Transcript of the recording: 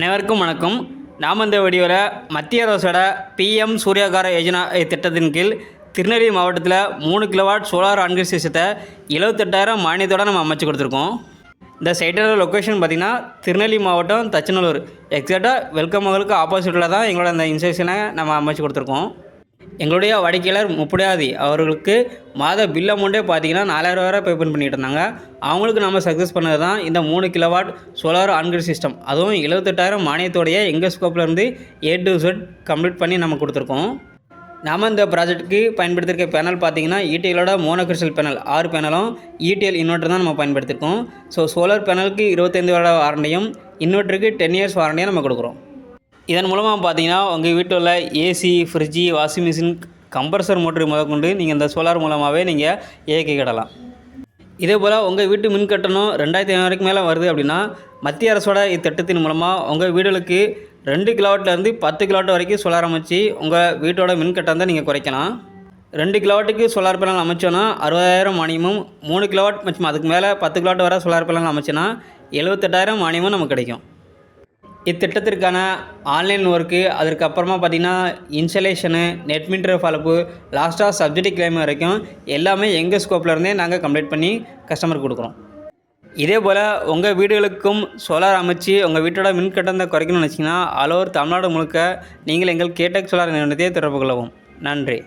அனைவருக்கும் வணக்கம். நாம் இந்த வீடியோவில் மத்திய அரசோட பிஎம் சூர்யாகார யோஜனா திட்டத்தின் கீழ் திருநெல்வேலி மாவட்டத்தில் மூணு கிலோவாட் சோலார் ஆன்கிரி சிஸ்டத்தை எழுபத்தெட்டாயிரம் மானியத்தோடு நம்ம அமைச்சு கொடுத்துருக்கோம். இந்த சைட்டோட லொக்கேஷன் பார்த்திங்கன்னா திருநெல்வேலி மாவட்டம் தச்சநல்லூர். எக்ஸாக்டாக வெல்கம் மகளுக்கு ஆப்போசிட்டில் தான் எங்களோட அந்த இன்ஸ்டேஷனை நம்ம அமைச்சு கொடுத்துருக்கோம். எங்களுடைய வாடிக்கையாளர் முப்படியாதி அவர்களுக்கு மாத பில் அமௌண்ட்டே பார்த்தீங்கன்னா நாலாயிரம் வரை பேமெண்ட் பண்ணிட்டு இருந்தாங்க. அவங்களுக்கு நம்ம சக்ஸஸ் பண்ணது தான் இந்த மூணு கிலோவாட் சோலார் ஆன்கிரிட் சிஸ்டம் அதுவும் எழுபத்தெட்டாயிரம் மானியத்தோடைய எங்கள் ஸ்கோப்லேருந்து ஏ டு செட் கம்ப்ளீட் பண்ணி நம்ம கொடுத்துருக்கோம். நாம் இந்த ப்ராஜெக்ட்டுக்கு பயன்படுத்தியிருக்க பேனல் பார்த்தீங்கன்னா ஈடிஎலோட மோனோகிறிஸ்டல் பேனல் ஆறு பேனலும் இடிஎல் இன்வெர்ட்டர் தான் நம்ம பயன்படுத்திருக்கோம். ஸோ சோலார் பேனலுக்கு இருபத்தைந்து வருட வாரண்டியும் இன்வெர்ட்டருக்கு டென் இயர்ஸ் வாரண்டியும் நம்ம கொடுக்குறோம். இதன் மூலமாக பார்த்தீங்கன்னா உங்கள் வீட்டில் உள்ள ஏசி ஃப்ரிட்ஜி வாஷிங் மிஷின் கம்ப்ரஸர் மோட்டர் முதற்கொண்டு நீங்கள் இந்த சோலார் மூலமாகவே நீங்கள் இயக்கிக்கிடலாம் இதே போல் உங்கள் வீட்டு மின் கட்டணம் ரெண்டாயிரத்தி ஐநூறு வரைக்கும் மேலே வருது அப்படின்னா மத்திய அரசோட இத்திட்டத்தின் மூலமாக உங்கள் வீடுகளுக்கு ரெண்டு கிலோவாட்லேருந்து பத்து கிலோவாட் வரைக்கும் சோலார் அமைச்சு உங்கள் வீட்டோட மின் கட்டணத்தை நீங்கள் குறைக்கலாம். ரெண்டு கிலோவாட்டுக்கு சோலார் பேனல் அமைச்சோன்னா அறுபதாயிரம் மானியமும் மூணு கிலோவாட் மற்றும் அதுக்கு மேலே பத்து கிலோவாட் வர சோலார் பேனல் அமைச்சோன்னா எழுபத்தெட்டாயிரம் மானியமும் நமக்கு கிடைக்கும். இத்திட்டத்திற்கான ஆன்லைன் ஒர்க்கு அதற்கு அப்புறமா பார்த்திங்கன்னா இன்ஸ்டலேஷனு நெட் மீட்டர் ஃபாலப்பு லாஸ்ட்டாக சப்ஜெக்ட் கிளைம் வரைக்கும் எல்லாமே எங்கள் ஸ்கோப்பில் இருந்தே நாங்கள் கம்ப்ளீட் பண்ணி கஸ்டமருக்கு கொடுக்குறோம். இதே போல் உங்கள் வீடுகளுக்கும் சோலார் அமைச்சு உங்கள் வீட்டோட மின் கட்டணத்தை குறைக்கணும்னு நினச்சிங்கன்னா ஆல் ஓவர் தமிழ்நாடு முழுக்க நீங்கள் எங்கள் கேடெக் சோலார் நிறுவனத்தை தொடர்பு கொள்ளவும். நன்றி.